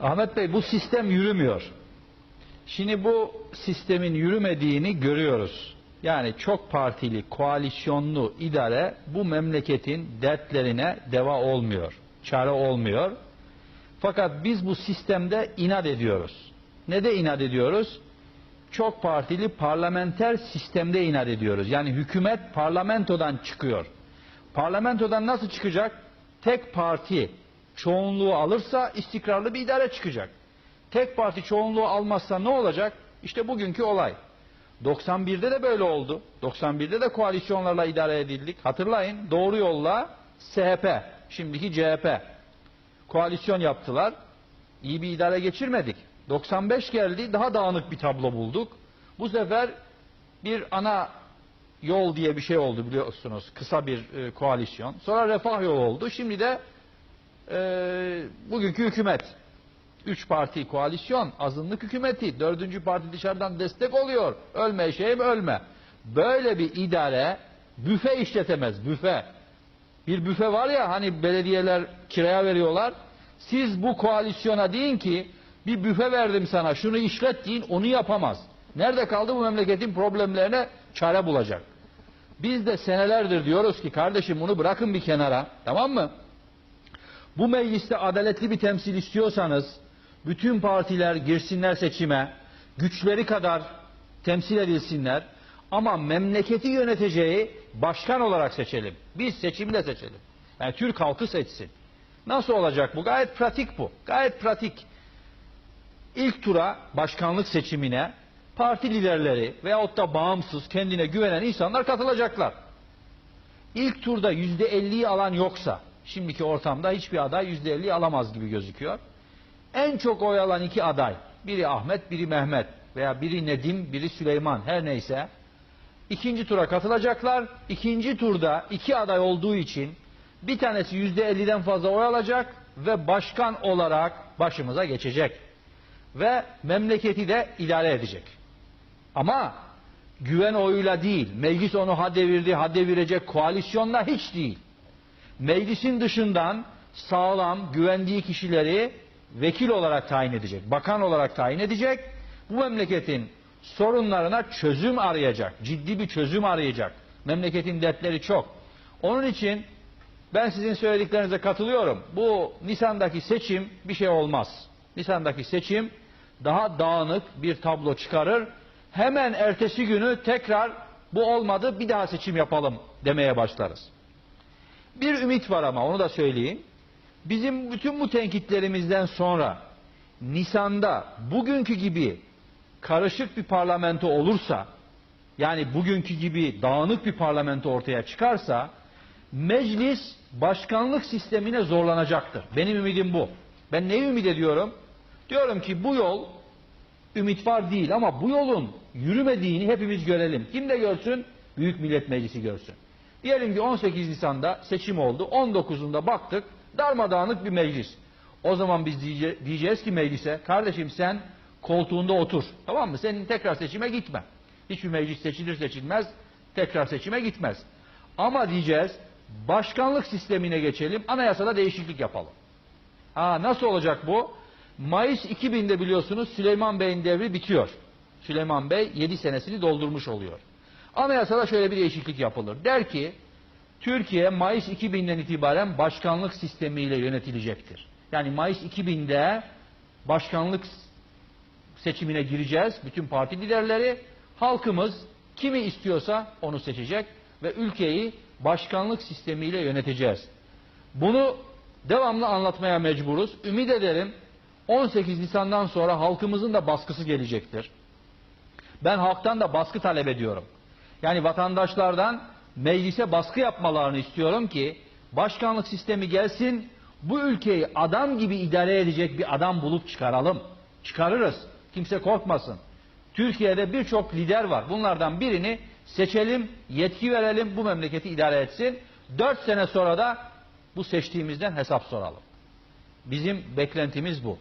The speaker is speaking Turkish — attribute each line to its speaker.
Speaker 1: Ahmet Bey bu sistem yürümüyor. Şimdi bu sistemin yürümediğini görüyoruz. Yani çok partili, koalisyonlu idare bu memleketin dertlerine deva olmuyor. Çare olmuyor. Fakat biz bu sistemde inat ediyoruz. Ne de inat ediyoruz? Çok partili parlamenter sistemde inat ediyoruz. Yani hükümet parlamentodan çıkıyor. Parlamentodan nasıl çıkacak? Tek parti çoğunluğu alırsa istikrarlı bir idare çıkacak. Tek parti çoğunluğu almazsa ne olacak? İşte bugünkü olay. 91'de de böyle oldu. 91'de de koalisyonlarla idare edildik. Hatırlayın doğru yolla SHP, şimdiki CHP koalisyon yaptılar. İyi bir idare geçirmedik. 95 geldi daha dağınık bir tablo bulduk. Bu sefer bir ana yol diye bir şey oldu biliyorsunuz. Kısa bir e, koalisyon. Sonra refah yolu oldu. Şimdi de e, bugünkü hükümet. Üç parti koalisyon, azınlık hükümeti, dördüncü parti dışarıdan destek oluyor. Ölme şeyim ölme. Böyle bir idare büfe işletemez, büfe. Bir büfe var ya hani belediyeler kiraya veriyorlar. Siz bu koalisyona deyin ki bir büfe verdim sana şunu işlet deyin onu yapamaz. Nerede kaldı bu memleketin problemlerine çare bulacak. Biz de senelerdir diyoruz ki kardeşim bunu bırakın bir kenara tamam mı? Bu mecliste adaletli bir temsil istiyorsanız bütün partiler girsinler seçime, güçleri kadar temsil edilsinler ama memleketi yöneteceği başkan olarak seçelim. Biz seçimle seçelim. Yani Türk halkı seçsin. Nasıl olacak bu? Gayet pratik bu. Gayet pratik. İlk tura başkanlık seçimine parti liderleri veyahut da bağımsız kendine güvenen insanlar katılacaklar. İlk turda yüzde elliyi alan yoksa şimdiki ortamda hiçbir aday yüzde elliyi alamaz gibi gözüküyor. En çok oy alan iki aday biri Ahmet biri Mehmet veya biri Nedim biri Süleyman her neyse ikinci tura katılacaklar. İkinci turda iki aday olduğu için bir tanesi yüzde elliden fazla oy alacak ve başkan olarak başımıza geçecek. Ve memleketi de idare edecek. Ama güven oyuyla değil, meclis onu ha devirdi, ha devirecek koalisyonla hiç değil. Meclisin dışından sağlam, güvendiği kişileri vekil olarak tayin edecek, bakan olarak tayin edecek. Bu memleketin sorunlarına çözüm arayacak, ciddi bir çözüm arayacak. Memleketin dertleri çok. Onun için ben sizin söylediklerinize katılıyorum. Bu Nisan'daki seçim bir şey olmaz. Nisan'daki seçim daha dağınık bir tablo çıkarır. Hemen ertesi günü tekrar bu olmadı bir daha seçim yapalım demeye başlarız. Bir ümit var ama onu da söyleyeyim. Bizim bütün bu tenkitlerimizden sonra Nisan'da bugünkü gibi karışık bir parlamento olursa yani bugünkü gibi dağınık bir parlamento ortaya çıkarsa meclis başkanlık sistemine zorlanacaktır. Benim ümidim bu. Ben neyi ümit ediyorum? Diyorum ki bu yol ümit var değil ama bu yolun yürümediğini hepimiz görelim. Kim de görsün? Büyük Millet Meclisi görsün. Diyelim ki 18 Nisan'da seçim oldu. 19'unda baktık darmadağınık bir meclis. O zaman biz diye- diyeceğiz ki meclise kardeşim sen koltuğunda otur. Tamam mı? Senin tekrar seçime gitme. Hiçbir meclis seçilir seçilmez tekrar seçime gitmez. Ama diyeceğiz başkanlık sistemine geçelim anayasada değişiklik yapalım. Ha, nasıl olacak bu? Mayıs 2000'de biliyorsunuz Süleyman Bey'in devri bitiyor. Süleyman Bey 7 senesini doldurmuş oluyor. Anayasada şöyle bir değişiklik yapılır. Der ki Türkiye Mayıs 2000'den itibaren başkanlık sistemiyle yönetilecektir. Yani Mayıs 2000'de başkanlık seçimine gireceğiz. Bütün parti liderleri, halkımız kimi istiyorsa onu seçecek ve ülkeyi başkanlık sistemiyle yöneteceğiz. Bunu devamlı anlatmaya mecburuz. Ümit ederim 18 Nisan'dan sonra halkımızın da baskısı gelecektir. Ben halktan da baskı talep ediyorum. Yani vatandaşlardan meclise baskı yapmalarını istiyorum ki başkanlık sistemi gelsin, bu ülkeyi adam gibi idare edecek bir adam bulup çıkaralım. Çıkarırız. Kimse korkmasın. Türkiye'de birçok lider var. Bunlardan birini seçelim, yetki verelim, bu memleketi idare etsin. Dört sene sonra da bu seçtiğimizden hesap soralım. Bizim beklentimiz bu.